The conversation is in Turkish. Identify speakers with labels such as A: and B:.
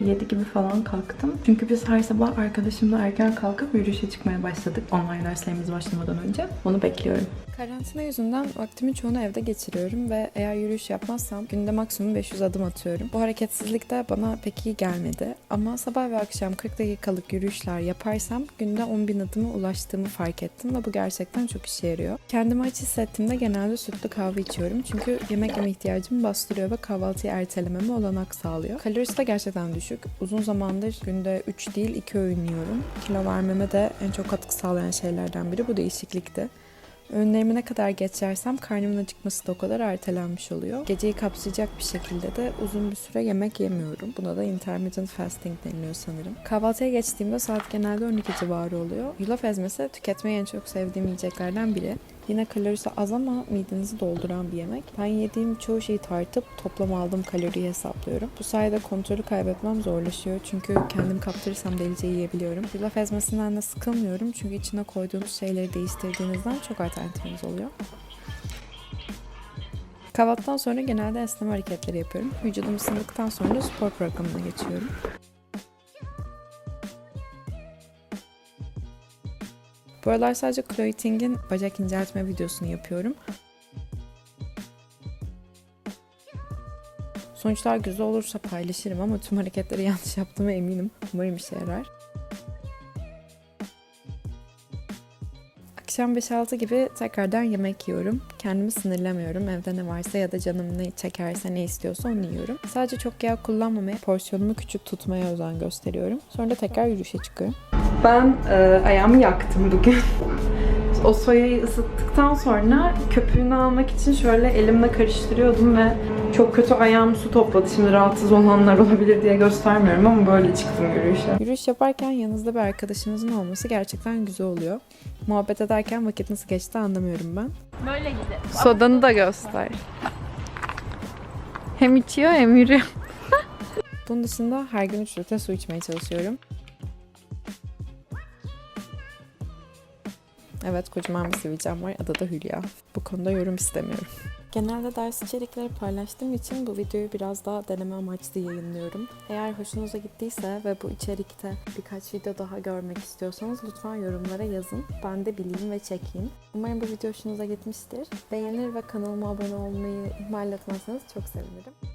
A: 7 gibi falan kalktım. Çünkü biz her sabah arkadaşımla erken kalkıp yürüyüşe çıkmaya başladık. Online derslerimiz başlamadan önce. Onu bekliyorum. Karantina yüzünden vaktimin çoğunu evde geçiriyorum ve eğer yürüyüş yapmazsam günde maksimum 500 adım atıyorum. Bu hareketsizlik de bana pek iyi gelmedi. Ama sabah ve akşam 40 dakikalık yürüyüşler yaparsam günde 10 bin adıma ulaştığımı fark ettim ve bu gerçekten çok işe yarıyor. Kendimi aç hissettiğimde genelde sütlü kahve içiyorum. Çünkü yemek yeme ihtiyacımı bastırıyor ve kahvaltıyı ertelememe olanak sağlıyor. Kalorisi de gerçekten düşük. Uzun zamandır günde 3 değil 2 öğün. Kilo vermeme de en çok katkı sağlayan şeylerden biri bu değişiklikti. Öğünlerimi ne kadar geç yersem karnımın acıkması da o kadar ertelenmiş oluyor. Geceyi kapsayacak bir şekilde de uzun bir süre yemek yemiyorum. Buna da intermittent fasting deniliyor sanırım. Kahvaltıya geçtiğimde saat genelde 12 civarı oluyor. Yulaf ezmesi tüketmeyi en çok sevdiğim yiyeceklerden biri. Yine kalorisi az ama midenizi dolduran bir yemek. Ben yediğim çoğu şeyi tartıp toplam aldığım kaloriyi hesaplıyorum. Bu sayede kontrolü kaybetmem zorlaşıyor. Çünkü kendim kaptırırsam delice yiyebiliyorum. Yulaf ezmesinden de sıkılmıyorum. Çünkü içine koyduğunuz şeyleri değiştirdiğinizden çok alternatifiniz oluyor. Kahvaltıdan sonra genelde esneme hareketleri yapıyorum. Vücudum ısındıktan sonra spor programına geçiyorum. Bu aralar sadece Chloe Ting'in bacak inceltme videosunu yapıyorum. Sonuçlar güzel olursa paylaşırım ama tüm hareketleri yanlış yaptığıma eminim. Umarım işe yarar. Akşam 5-6 gibi tekrardan yemek yiyorum. Kendimi sınırlamıyorum. Evde ne varsa ya da canım ne çekerse ne istiyorsa onu yiyorum. Sadece çok yağ kullanmamaya, porsiyonumu küçük tutmaya özen gösteriyorum. Sonra da tekrar yürüyüşe çıkıyorum. Ben e, ayağımı yaktım bugün. o soyayı ısıttıktan sonra köpüğünü almak için şöyle elimle karıştırıyordum ve çok kötü ayağım su topladı. Şimdi rahatsız olanlar olabilir diye göstermiyorum ama böyle çıktım yürüyüşe. Yürüyüş yaparken yanınızda bir arkadaşınızın olması gerçekten güzel oluyor. Muhabbet ederken vakit nasıl geçti anlamıyorum ben.
B: Böyle gidelim.
A: Sodanı da göster. Hem içiyor hem yürüyor. Bunun dışında her gün 3 litre su içmeye çalışıyorum. Evet kocaman bir sivilcem var. Adı da Hülya. Bu konuda yorum istemiyorum. Genelde ders içerikleri paylaştığım için bu videoyu biraz daha deneme amaçlı yayınlıyorum. Eğer hoşunuza gittiyse ve bu içerikte birkaç video daha görmek istiyorsanız lütfen yorumlara yazın. Ben de bileyim ve çekeyim. Umarım bu video hoşunuza gitmiştir. Beğenir ve kanalıma abone olmayı ihmal etmezseniz çok sevinirim.